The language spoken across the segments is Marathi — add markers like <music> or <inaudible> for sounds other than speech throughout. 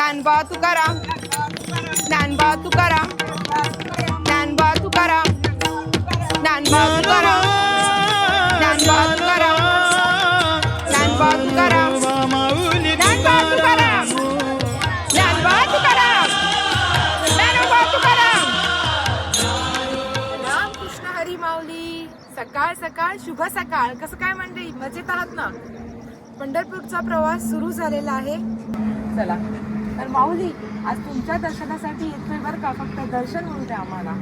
ज्ञानबा तुकाराम. ज्ञानबा तुकाराम. ज्ञानबा तुकाराम. ज्ञानबा तुकाराम. ज्ञानबा तुकाराम. ज्ञानबा तुकाराम. ज्ञानबा तुकाराम. ज्ञानबा तुकाराम. तुकाराम. रामकृष्ण हरी माऊली. सकाळ सकाळ शुभ सकाळ. कसं काय म्हणते मजेत आहात ना? पंढरपूरचा प्रवास सुरू झालेला आहे. चला. तर माऊली आज तुमच्या दर्शनासाठी येतोय बरं का? फक्त दर्शन होऊ द्या आम्हाला.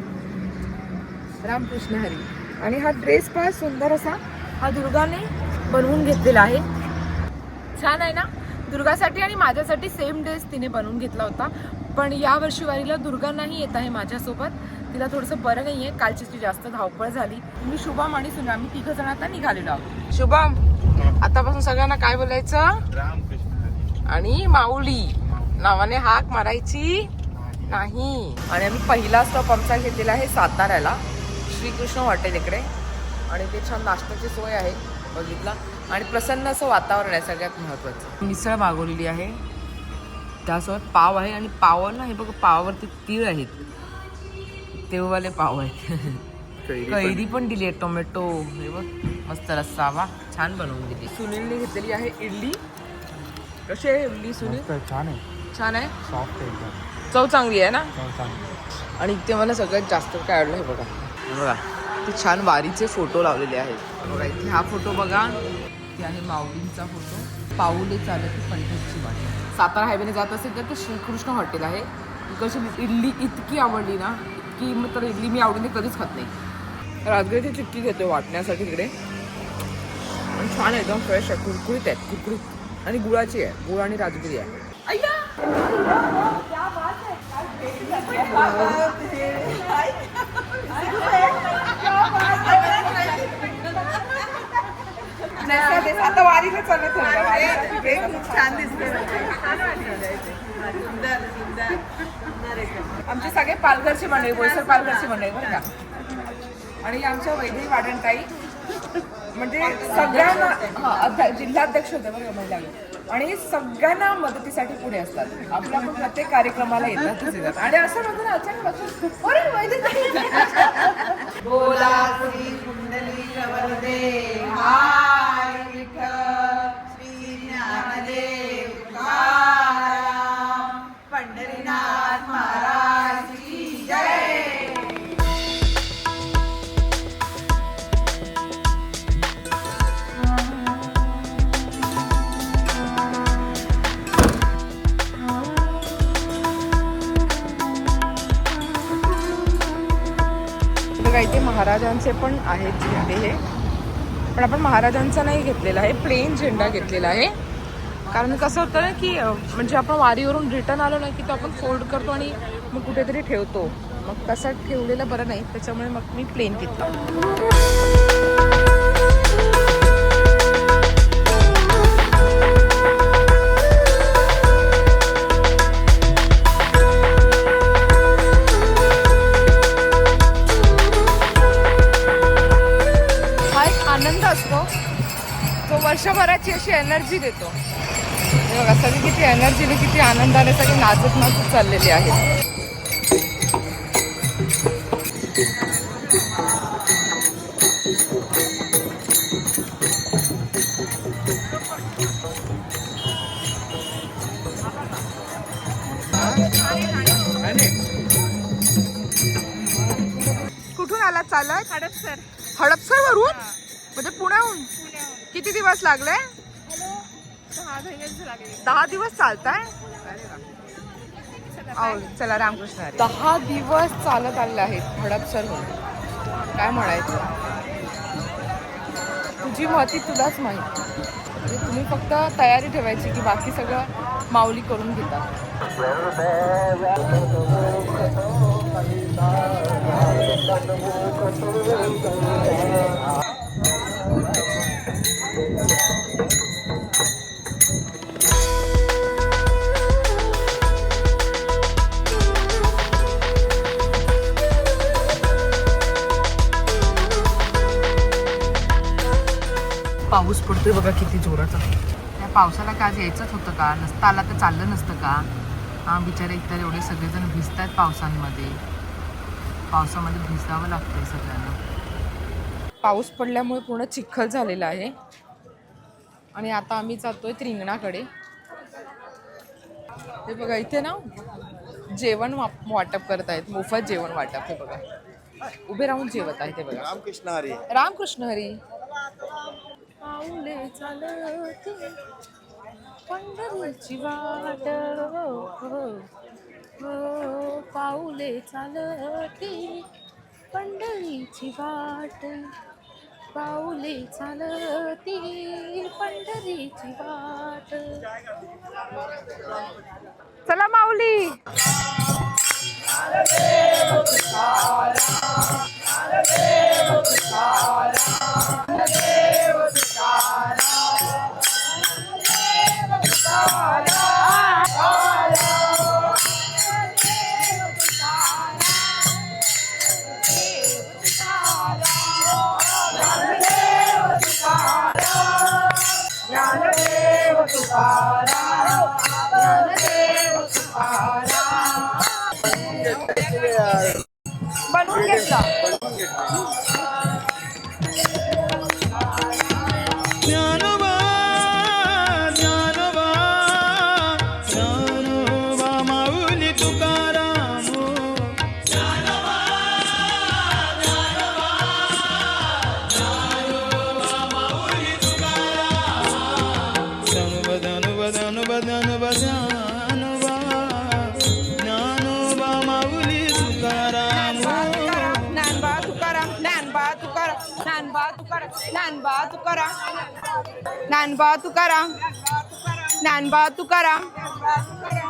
रामकृष्ण हरी. आणि हा ड्रेस फार सुंदर असा. हा दुर्गाने बनवून घेतलेला आहे. छान आहे ना? दुर्गासाठी आणि माझ्यासाठी सेम ड्रेस तिने बनवून घेतला होता. पण या वर्षी वारीला दुर्गा नाही येत आहे माझ्यासोबत. तिला थोडंसं बरं नाही आहे कालची ती जास्त धावपळ झाली. मी शुभम आणि सुना आम्ही तिघ जण आता निघालेलो आहोत. शुभम आतापासून सगळ्यांना काय बोलायचं? आणि माऊली. नावाने हाक मारायची नाही. आणि आम्ही पहिला स्टॉप आमचा घेतलेला आहे साताऱ्याला. श्रीकृष्ण हॉटेल इकडे. आणि ते छान नाश्त्याची सोय आहे बघितला. आणि प्रसन्न असं वातावरण आहे सगळ्यात महत्वाचं. मिसळ मागवलेली आहे. त्यासोबत पाव आहे आणि पावाला हे बघ पावावरती तीळ आहेत. तेववाले पाव आहेत. कैरी पण. दिली आहे टोमॅटो हे बघ मस्त रस्सा वा छान बनवून दिली. सुनीलने घेतलेली आहे इडली. कशी आहे इडली सुनील? छान आहे. छान आहे. सॉफ्ट आहे एकदम. चव चांगली आहे ना? आणि इथे मला सगळ्यात जास्त काय आवडलं हे बघा बघा ते छान वारीचे फोटो लावलेले आहेत. बघा इथे हा फोटो बघा. ते आहे माऊलींचा फोटो. पाऊले चालत पंढरची वाट. सातारा हायवेने जात असेल तर ते श्रीकृष्ण हॉटेल आहे. कशी इडली इतकी आवडली ना इतकी मग तर इडली मी आवडीने कधीच खात नाही. राजगिरीची चिक्की घेतो वाटण्यासाठी तिकडे. पण छान एकदम फ्रेश आहे. कुरकुरीत आहेत कुरकुरीत. आणि गुळाची आहे. गुळ आणि राजगिरी आहे. आता वारीला चालत छान दिसते आमचे सगळे पालघरचे मंडळी बोईसर पालघरचे मंडळी बरं का? आणि आमच्या वैदेही वाढणताई म्हणजे सगळ्यांना जिल्हाध्यक्ष होते बरं का महिला. आणि सगळ्यांना मदतीसाठी पुढे असतात. आपल्या पण प्रत्येक कार्यक्रमाला येतातच येतात. आणि असं म्हणतो ना अचानक लक्षात, अरे वैद्य बोला श्री कुंडली वरदे हाय विठ्ठल श्री ज्ञानदेव तुकाराम पंढरीनाथ महाराज. बघा इथे महाराजांचे पण आहेत झेंडे हे. पण आपण महाराजांचा नाही घेतलेला आहे प्लेन झेंडा घेतलेला आहे. कारण कसं होतं ना की म्हणजे आपण वारीवरून रिटर्न आलो ना की तो आपण फोल्ड करतो आणि मग कुठेतरी ठेवतो. मग तसा ठेवलेलं बरं नाही त्याच्यामुळे मग मी प्लेन घेतला. वर्षभराची अशी एनर्जी देतो. बघा सगळी किती एनर्जीने किती आनंदाने सगळे नाचत नाचत चाललेली आहेत कुठून आला चालत? हडपसर. हडपसर वरून? म्हणजे पुण्याहून? किती दिवस लागले? दहा दिवस चालताय? आहे चला रामकृष्ण दहा दिवस चालत आलेले आहेत हडपसर काय म्हणायचं? तुझी महती तुलाच माहीत. म्हणजे तुम्ही फक्त तयारी ठेवायची की बाकी सगळं माऊली करून घेतात. पाऊस पडतोय बघा किती जोराचा त्या पावसाला का आज यायचंच होतं का? नसतं आला तर चाललं नसतं का? हा बिचारे एकतर एवढे सगळेजण भिजतात पावसांमध्ये. पावसामध्ये भिजावं लागतंय सगळ्यांना. पाऊस पडल्यामुळे पूर्ण चिखल झालेला आहे. आणि आता आम्ही जातोय त्रिंगणाकडे. हे बघा इथे ना जेवण वाप- वाटप करत आहेत मोफत जेवण वाटप हे बघा. उभे राहून जेवत आहेत ते बघा. रामकृष्ण हरी. रामकृष्ण हरी. पाऊले चालती. पंढरीची वाट पाऊले चालती. पंढरीची वाट पाऊले चालती पंढरीची वाट. चला माऊली. ज्ञानोबा ज्ञानोबा ज्ञानोबा माऊली Tukaram Dnyanba Tukaram Dnyanba Tukaram Dnyanba Tukaram Dnyanba Tukaram Dnyanba Tukaram Dnyanba Tukaram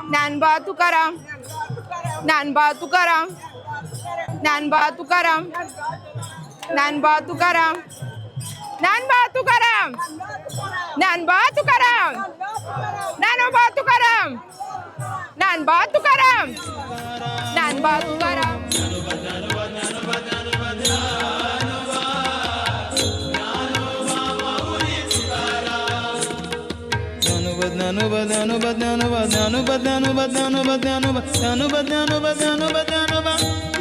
Dnyanba Tukaram Dnyanba Tukaram Dnyanba Tukaram Dnyanba Tukaram Nanba Tukaram Nanba Tukaram નાનોબા Tukaram Nanba Tukaram Nanba Tukaram anu badanu badanu badanu badanu badanu badanu badanu badanu badanu badanu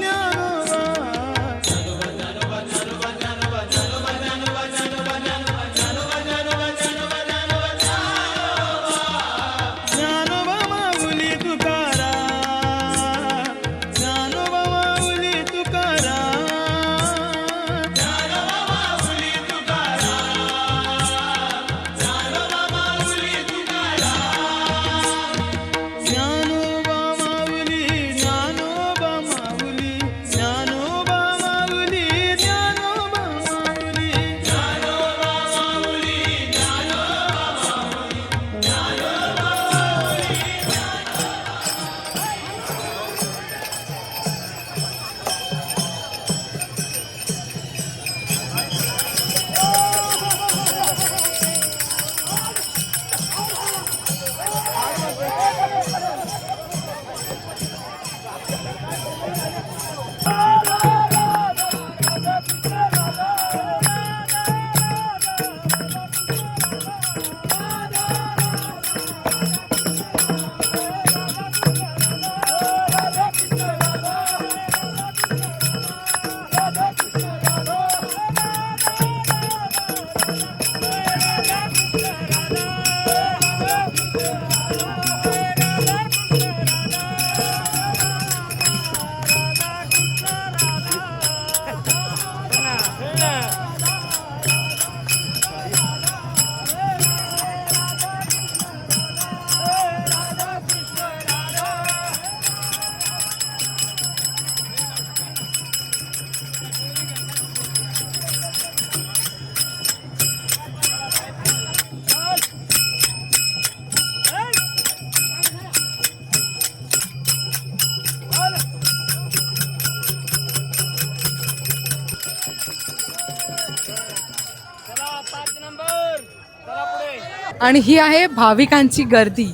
आणि ही आहे भाविकांची गर्दी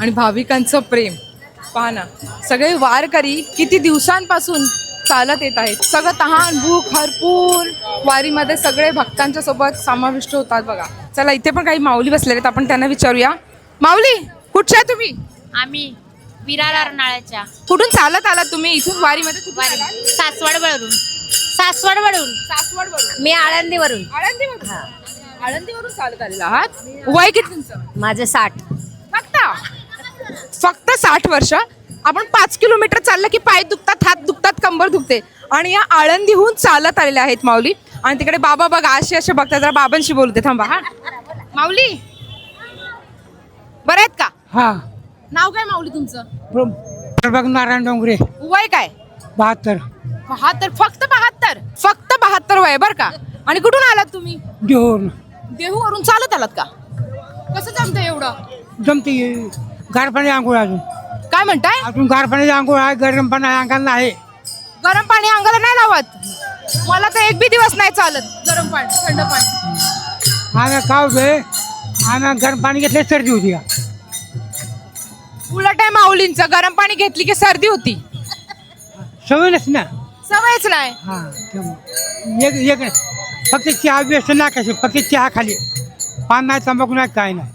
आणि भाविकांचं प्रेम. पहा ना सगळे वारकरी किती दिवसांपासून चालत येत आहेत. सगळं तहान भूक हरपून वारीमध्ये सगळे भक्तांच्या सोबत समाविष्ट होतात बघा. चला इथे पण काही माऊली बसलेले आहेत आपण त्यांना विचारूया. माऊली कुठच्या आहे तुम्ही? आम्ही विरार अर्नाळ्याच्या कुठून चालत आलात तुम्ही? इथून वारीमध्ये कुठून आलात? सासवडवरून. सासवडवरून. सासवडवरून. मी आळंदीवरून. आळंदीवरून? आळंदीवरून चालत आलेला आहात. वय किती तुमचं? माझं साठ. फक्त? फक्त साठ वर्ष. आपण पाच किलोमीटर चाललं की पाय दुखतात हात दुखतात कंबर दुखते. आणि या आळंदीहून चालत आलेल्या आहेत माऊली. आणि तिकडे बाबा बघा असे असे बघतात. जरा बाबांशी बोलते. थांबा हा. माऊली? बरं आहेत का? हा. नाव काय माऊली तुमचं? प्रभाग नारायण डोंगरे. वय काय? बहात्तर. बहात्तर. फक्त बहात्तर? फक्त बहात्तर वय बर का? आणि कुठून आलात तुम्ही? देऊन देहूवरून चालत आलात का? कसं जमतं एवढं? जमते. गार पाणी आंघोळ अजून. काय म्हणताय? अजून गार पाण्याची आंघोळ आहे गरम पाणी अंगाला आहे गरम पाणी अंगाला नाही लावत? मला तर एक बी दिवस नाही चालत गरम पाणी थंड पाणी. आम्ही काय होतोय आम्ही गरम पाणी घेतले सर्दी होती का? उलट आहे माऊलींचं गरम पाणी घेतली की सर्दी होती. सवय नसते ना. सवयच नाही. हा. एक एक नाही. फक्त चहा व्यस्त नाही कशी फक्त चहा खाली. पान नाही तंबाखू नाही काय नाही.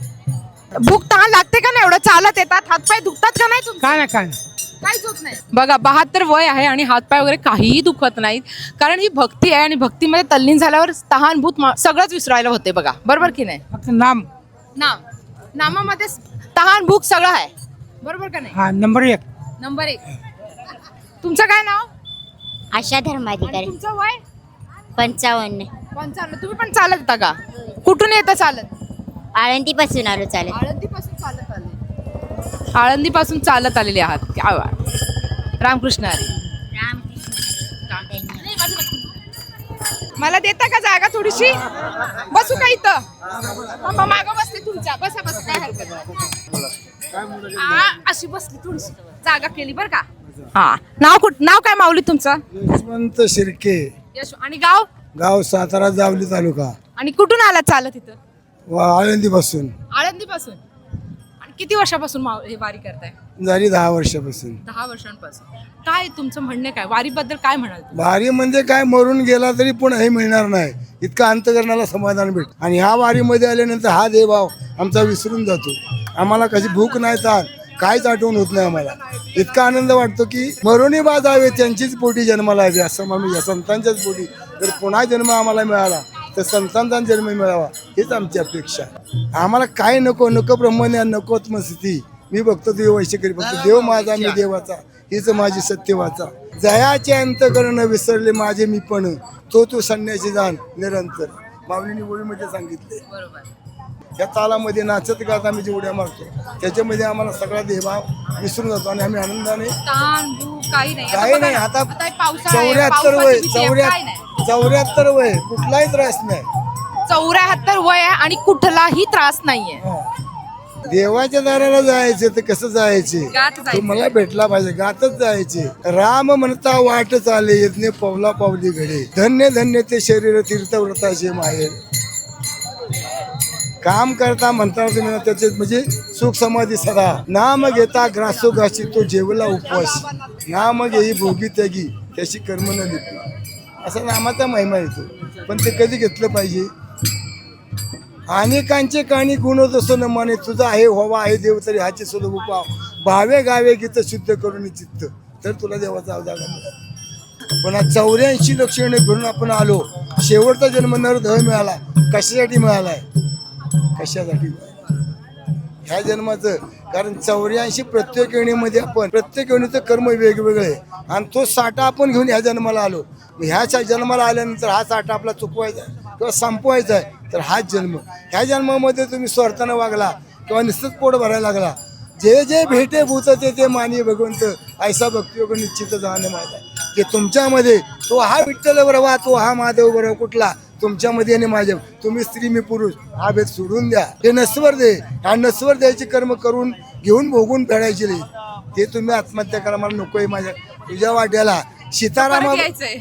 भूक तहान लागते का नाही एवढं? चालत येतात हातपाय दुखतात का नाही तुमचे? काय नाही काय नाही. काहीच होत नाही. बघा बहात्तर वय आहे आणि हातपाय वगैरे काहीही दुखत नाहीत. कारण ही भक्ती आहे आणि भक्तीमध्ये तल्लीन झाल्यावर तहान भूत मा- सगळंच विसरायला होते बघा. बरोबर की नाही? फक्त नाम. नाम. नामामध्ये तहान भूक सगळं आहे. बरोबर का नाही? हा नंबर एक. नंबर एक. तुमचं काय नाव? आशा धर्माधिकारी. तुमचं वय? पंचावन्न. पंचावन्न तुम्ही पण चालत येता का? कुठून येतं चालत? आळंदीपासून आलो चालेल आळंदीपासून चालत आले. आळंदीपासून चालत आलेले आहात. क्या रामकृष्ण हरी. मला देता का जागा थोडीशी? बसू का इथं? थांबा, मागं बसते तुमच्या. बसा बसा काय हरकत नाही. आ, अशी बसली थोडीशी. जागा केली बर का? हा. नाव कुठ नाव काय माऊली तुमचं? यशवंत शिर्के. यश आणि गाव? गाव सातारा जावली तालुका. आणि कुठून आला चालत इथं? व आळंदी पासून आळंदीपासून? आणि किती वर्षापासून माऊ- हे वारी करताय? झाली दहा वर्षापासून. दहा वर्षांपासून. काय तुमचं म्हणणं काय? वारीबद्दल काय म्हणाल तुम्ही? वारी म्हणजे काय? मरून गेला तरी पुन्हा हे मिळणार नाही. इतका अंतकरणाला समाधान भेट. आणि ह्या वारीमध्ये आल्यानंतर हा देवभाव आमचा विसरून जातो. आम्हाला कशी भूक नाही चाल. काहीच आठवण होत नाही आम्हाला. इतका आनंद वाटतो की मरुणी बाज यावे त्यांचीच पोटी जन्माला यावी असं आम्ही या संतांच्याच पोटी तर पुन्हा जन्म आम्हाला मिळाला तर संतांचा जन्म मिळावा हीच आमची अपेक्षा. आम्हाला काय नको नको ब्रह्मज्ञान नको आत्मस्थिती मी बघतो देव वैश्यकरी बघतो देव माझा मी देवाचा. हीच माझी सत्यवाचा. जयाचे अंत करणं विसरले माझे मी पण. तो तू संन्यासी जाण निरंतर. माऊलीने ओळीमध्ये सांगितले. या तालामध्ये नाचत गात आम्ही जेवढ्या मारतो त्याच्यामध्ये आम्हाला सगळा देहभाव विसरून जातो आणि आम्ही आनंदाने ताण काही नाही. काही आता चौऱ्याहत्तर वय चौऱ्या. चौऱ्याहत्तर वय कुठलाही त्रास नाही. चौऱ्याहत्तर वय आहे आणि कुठलाही त्रास नाहीये. हा. देवाच्या दाराला जायचे तर कसं जायचे? गात जायचं. तो मला भेटला पाहिजे गातच जायचे. राम म्हणता वाट चाले यज्ञ पवला पावली घडे. धन्य धन्य ते शरीर तीर्थव्रताचे माहेर. काम करता म्हणता तुम्ही त्याचे म्हणजे सुख समाधी सदा. नाम घेता ग्रासो तो जेवला उपवास. नाम घेई भोगी त्यागी त्याची कर्म न लिपी. असा नामाचा महिमा येतो. पण ते कधी घेतलं पाहिजे? अनेकांचे काणी गुण जसं न माने तुझा आहे व्हावा आहे देव तरी हाचे सुलभ उपाव भावे गावे गीत शुद्ध करून चित्त. तर तुला देवाचा जागा मिळाला पण आज चौऱ्याऐंशी लक्षणे घेऊन आपण आलो. शेवटचा जन्म नरधळ मिळाला. कशासाठी मिळालाय? कशासाठी? ह्या जन्माचं. कारण चौऱ्याऐंशी प्रत्येक येणीमध्ये आपण प्रत्येक वेणीचं कर्म वेगवेगळे आहे. आणि तो साठा आपण घेऊन ह्या जन्माला आलो. ह्याच्या जन्माला आल्यानंतर हा साठा आपला चुकवायचा आहे किंवा संपवायचा आहे तर हाच जन्म. ह्या जन्मामध्ये तुम्ही स्वार्थानं वागला किंवा निसत पोट भरायला लागला. जे जे भेटे भूत ते ते मानी भगवंत. ऐसा भक्तियोग निश्चित जाणे आहे जे तुमच्यामध्ये तो हा विठ्ठल बरोबर तो हा महादेव बरोबर कुठला तुमच्यामध्ये आणि माझ्या तुम्ही स्त्री मी पुरुष हा भेद सोडून द्या. हे नस्वर दे. हा नस्वर द्यायचे कर्म करून घेऊन भोगून फेडायचे ते तुम्ही आत्महत्या करा मला नकोय माझ्या तुझ्या वाट्याला. सीतारामा.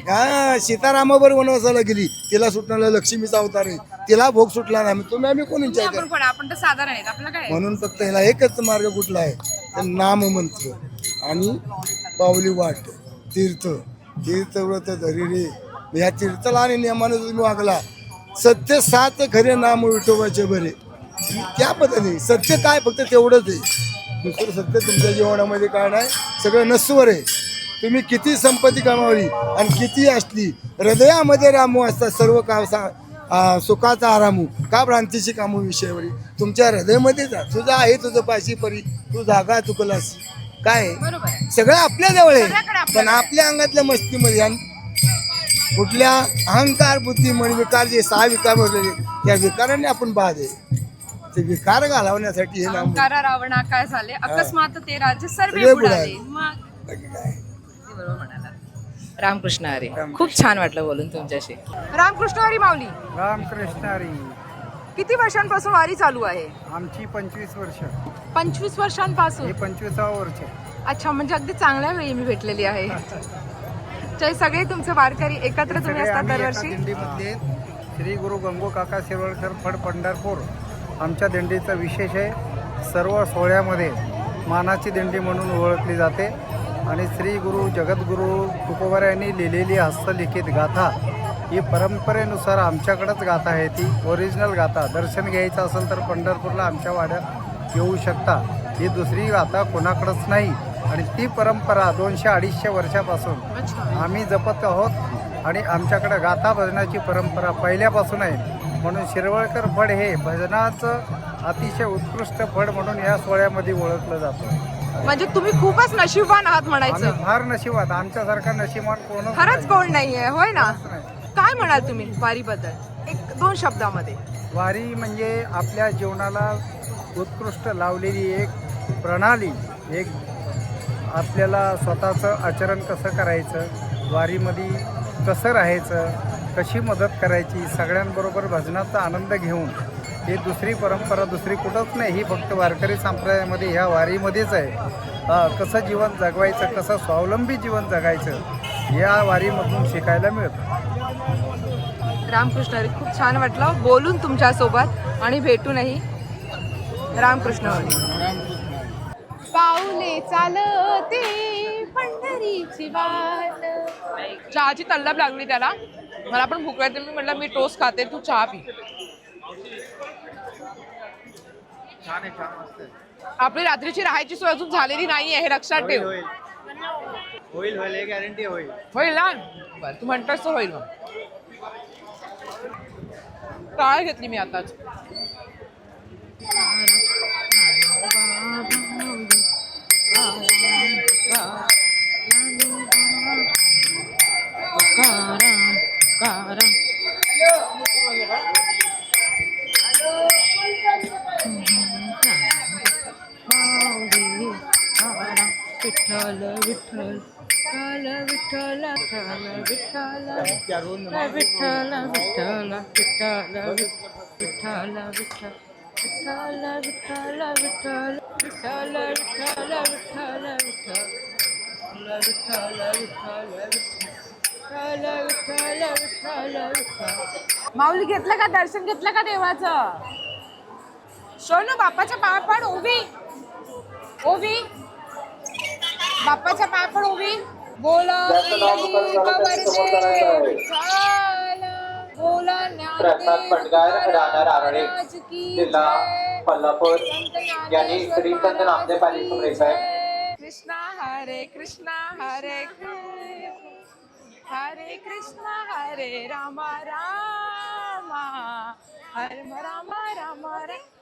हा सीतारामाबर वनवासाला गेली. तिला सुटणारा लक्ष्मीचा अवतार आहे. तिला भोग सुटला नाही. तुम्ही आम्ही कोण विचार म्हणून फक्त ह्याला एकच मार्ग कुठला आहे? तर नाम मंत्र आणि पावली वाट तीर्थ. तीर्थव्रत धरी रे. ह्या तीर्थला आणि नियमाने तुम्ही वागला सत्य सात खरे नाम विठोबाचे बरे. त्या पद्धतीने सत्य काय फक्त तेवढंच आहे. दुसरं सत्य तुमच्या जीवनामध्ये काय नाही सगळं नस्वर आहे. तुम्ही किती संपत्ती कमावली आणि किती असली हृदयामध्ये रामू असतात सर्व आ, सुखाचा आरामू का भ्रांतीची कामू विषयावरी? तुमच्या हृदयामध्ये जा तुझं आहे तुझं पाशी परी तू जागा चुकलास. काय? सगळं आपल्या जवळ आहे. पण आपल्या अंगातल्या मस्तीमध्ये आणि कुठल्या अहंकार बुद्धी मन विकार जे सहा विकार भरलेले त्या विकाराने आपण बाद आहे ते विकार घालवण्यासाठी हे नाम रावणा काय झाले. अकस्मात ते राज्य सर्वे सगळे बुडाले. बुडाले. मग बाकी काय ते बरोबर म्हणाला रामकृष्ण. हरी खूप छान वाटलं बोलून तुमच्याशी. रामकृष्ण हरी माऊली. रामकृष्ण हरी. किती वर्षांपासून वारी चालू आहे? आमची पंचवीस वर्ष. पंचवीस वर्षांपासून? पंचवीसावं वर्ष. अच्छा म्हणजे अगदी चांगल्या वेळी मी भेटलेली आहे. <laughs> ते सगळे तुमचे वारकरी एकत्र तुम्ही असतात दरवर्षी. दिंडीमधले श्री गुरु गंगो काका शिरवळकर फड पंढरपूर आमच्या दिंडीचं विशेष आहे. सर्व सोहळ्यामध्ये मानाची दिंडी म्हणून ओळखली जाते. आणि श्री गुरु जगद्गुरु तुकोबार यांनी लिहिलेली हस्तलिखित गाथा ही परंपरेनुसार आमच्याकडंच गाथा आहे ती. ओरिजिनल गाथा. दर्शन घ्यायचं असेल तर पंढरपूरला आमच्या वाड्यात येऊ शकता. ही दुसरी गाथा कोणाकडंच नाही. आणि ती परंपरा दोनशे अडीचशे वर्षापासून आम्ही जपत आहोत आणि आमच्याकडे गाथा भजनाची परंपरा पहिल्यापासून आहे. म्हणून शिरवळकर फड हे भजनाचं अतिशय उत्कृष्ट फड म्हणून या सोहळ्यामध्ये ओळखलं जातं. म्हणजे तुम्ही खूपच नशीबवान आहात म्हणायचं. फार नशिबात आमच्यासारखा नशिबान कोणच खरंच नाही. कोण नाहीये होय ना. काय म्हणाल तुम्ही वारीबद्दल? एक दोन शब्दामध्ये. वारी म्हणजे आपल्या जीवनाला उत्कृष्ट लावलेली एक प्रणाली एक आपल्याला स्वतःचं आचरण कसं करायचं? वारीमध्ये कसं राहायचं? कशी मदत करायची? सगळ्यांबरोबर भजनाचा आनंद घेऊन ही दुसरी परंपरा दुसरी कुठंच नाही. ही फक्त वारकरी संप्रदायामध्ये ह्या वारीमध्येच आहे. कसं जीवन जगवायचं? कसं स्वावलंबी जीवन जगायचं? या वारीमधून शिकायला मिळतं. रामकृष्ण हरी खूप छान वाटलं. बोलून तुमच्यासोबत आणि भेटूनही. रामकृष्ण. हरी पाऊले चालते पंढरीची वाट. चहाची तल्लप लागली त्याला. मला पण भूक लागते मी म्हटलं मी टोस्ट खाते तू चहा पी. आपली रात्रीची राहायची सोय अजून झालेली नाहीये हे लक्षात ठेव. होईल होईल. गॅरंटी होईल. होईल ना? बरं तू म्हणतोस तर होईल मग. टाळ घेतली मी आताच. விட்டல விட்டல கால விட்டல கால விட்டல விட்டல விட்டல விட்டல விட்டல விட்டல विठ्ठल विठ्ठल विठ्ठल विठ्ठल विठ्ठल विठ्ठल विठ्ठल विठ्ठल विठ्ठल विठ्ठल विठ्ठल विठ्ठल माऊली घेतलं का? दर्शन घेतलं का देवाचं? सोनू बापाच्या पाया पण उभी. उभी. बाप्पाच्या पाय पण उभी. बोला प्रसाद पटगार राहणार आरळे जिल्हा कोल्हापूर. यांनी श्री संत नामदेव पालिका समोर आहे. कृष्णा हरे कृष्णा हरे कृष्ण. हरे कृष्णा हरे राम रामा. हरे राम राम हरे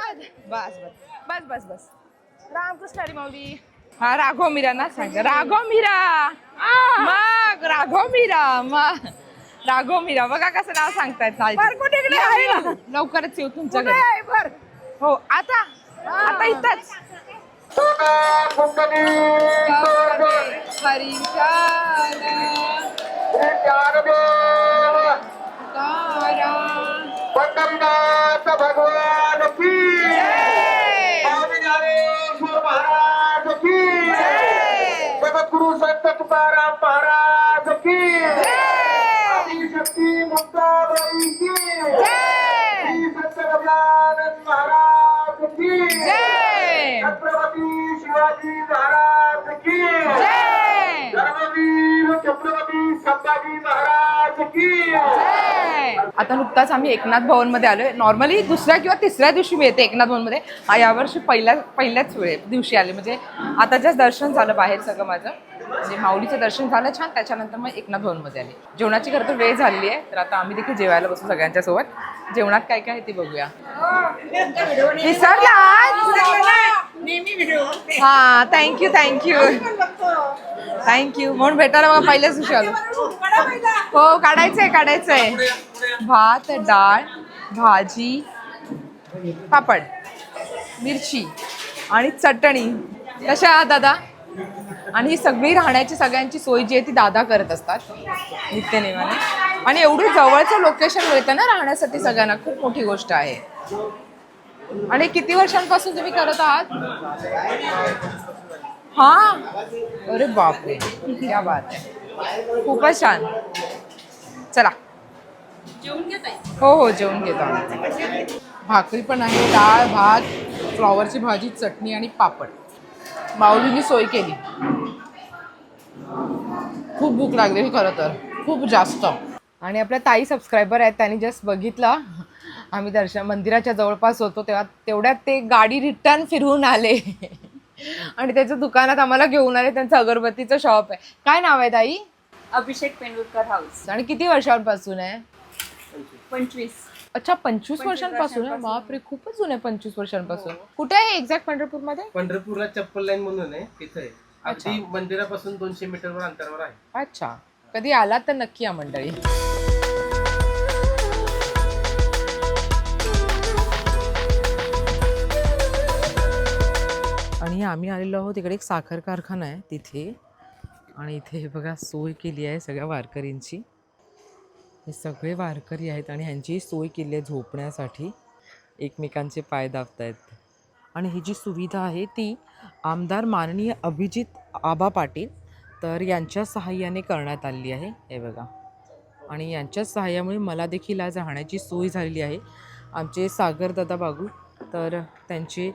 बस बस. बस बस बस. रामकृष्ण हरी माऊली. हा राघव मीरा ना सांग राघव मीरा! मग राघव मीरा मग. राघव मीरा बघा कसं नाव सांगतायत या. लवकरच येऊ तुमच्या घरी हो आता? आता इथंच. हरी भगवान की तुकाराम महाराज की। आदिशक्ती मुक्ताबाई की। श्री संत गजानन महाराज की। छत्रपती शिवाजी महाराज की। धर्मवीर छत्रपती संभाजी महाराज की। आता नुकताच आम्ही एकनाथ भवनमध्ये आलोय. नॉर्मली दुसऱ्या किंवा तिसऱ्या दिवशी मी येते एकनाथ भवनमध्ये हा यावर्षी पहिल्या पहिल्याच वेळे दिवशी आले. म्हणजे आता जस्ट दर्शन झालं बाहेर सगळं माझं. म्हणजे माऊलीचं दर्शन झालं छान त्याच्यानंतर मग एकनाथ भवनमध्ये आले. जेवणाची खरं तर वेळ झालेली आहे तर आता आम्ही देखील जेवायला बसू सगळ्यांच्या सोबत जेवणात काय काय आहे ते बघूया. विसरला? हा थँक्यू थँक्यू थँक्यू म्हणून भेटायला मला पहिल्याच दिवशी आलो हो काढायचंय काढायचंय. भात डाळ भाजी पापड मिरची आणि चटणी. कशा आहात दादा? आणि ही सगळी राहण्याची सगळ्यांची सोय जी आहे ती दादा करत असतात. नित्यनेमाने आणि एवढी जवळचं लोकेशन मिळतं ना राहण्यासाठी सगळ्यांना खूप मोठी गोष्ट आहे. आणि किती वर्षांपासून तुम्ही करत आहात? हा. अरे बापरे. क्या बात आहे. खूपच छान. चला. हो हो जेवण घेतो आम्ही भाकरी पण आहे डाळ भात फ्लॉवरची भाजी चटणी आणि पापड. माऊलीने सोय केली. खूप भूक लागली खरं तर. खूप जास्त. आणि आपल्या ताई सबस्क्रायबर आहेत त्यांनी जस्ट बघितलं. आम्ही दर्शन मंदिराच्या जवळपास होतो तेव्हा तेवढ्यात ते गाडी रिटर्न फिरवून आले. आणि त्याच्या दुकानात आम्हाला घेऊन आले त्यांचं अगरबत्तीचं शॉप आहे. काय नाव आहे ताई? अभिषेक पेंडुरकर हाऊस आणि किती वर्षांपासून आहे? पंचवीस. अच्छा पंचवीस वर्षांपासून? आहे बापरे खूपच जुने पंचवीस वर्षांपासून. कुठे आहे एक्झॅक्ट पंढरपूरमध्ये पंढरपूरला चप्पल लाईन म्हणून आहे तिथे आहे. अगदी मंदिरापासून दोनशे मीटरवर अंतरावर आहे. अच्छा. कधी आलात तर नक्की या मंडळी. आणि आम्ही आलेलो आहोत इकडे एक साखर कारखाना आहे तिथे. आणि इथे हे बघा सोय केली आहे सगळ्या वारकरींची हे सगळे वारकरी आहेत आणि ह्यांची सोय केली आहे झोपण्यासाठी. एकमेकांचे पाय दाबतायत. आणि ही जी सुविधा आहे ती आमदार माननीय अभिजित आबा पाटील तर यांच्या सहाय्याने करण्यात आलेली आहे. हे बघा. आणि यांच्या सहाय्यामुळे मला देखील आज राहण्याची सोय झालेली आहे. आमचे सागरदादा बागू तर त्यांचे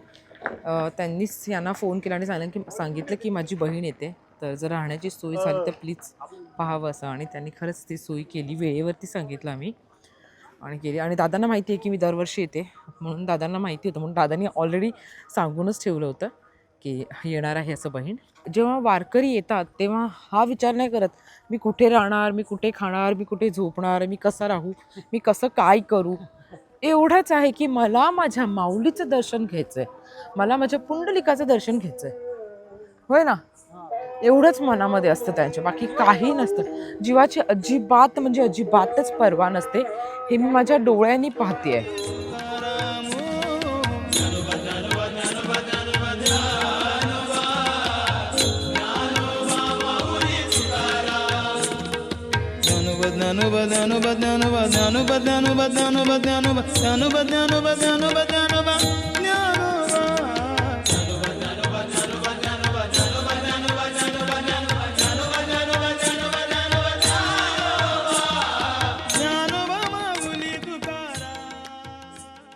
त्यांनीच यांना फोन केला आणि सांगितलं की सांगितलं की माझी बहीण येते. तर जर राहण्याची सोय झाली तर प्लीज पाहावं असं. आणि त्यांनी खरंच ती सोय केली. वेळेवरती सांगितलं आम्ही. आणि केली. आणि दादांना माहिती आहे की मी दरवर्षी येते. म्हणून दादांना माहिती होतं. म्हणून दादांनी ऑलरेडी सांगूनच ठेवलं होतं की येणार आहे असं बहीण. जेव्हा वारकरी येतात तेव्हा हा विचार नाही करत. मी कुठे राहणार? मी कुठे खाणार? मी कुठे झोपणार? मी कसा राहू? मी कसं काय करू? एवढंच आहे की मला माझ्या माऊलीचं दर्शन घ्यायचं आहे मला माझ्या पुंडलिकाचं दर्शन घ्यायचं आहे होय ना? एवढंच मनामध्ये असतं त्यांच्या बाकी काही नसतं जीवाची अजिबात म्हणजे अजिबातच पर्वा नसते हे मी माझ्या डोळ्यांनी पाहते आहे ज्ञानोबा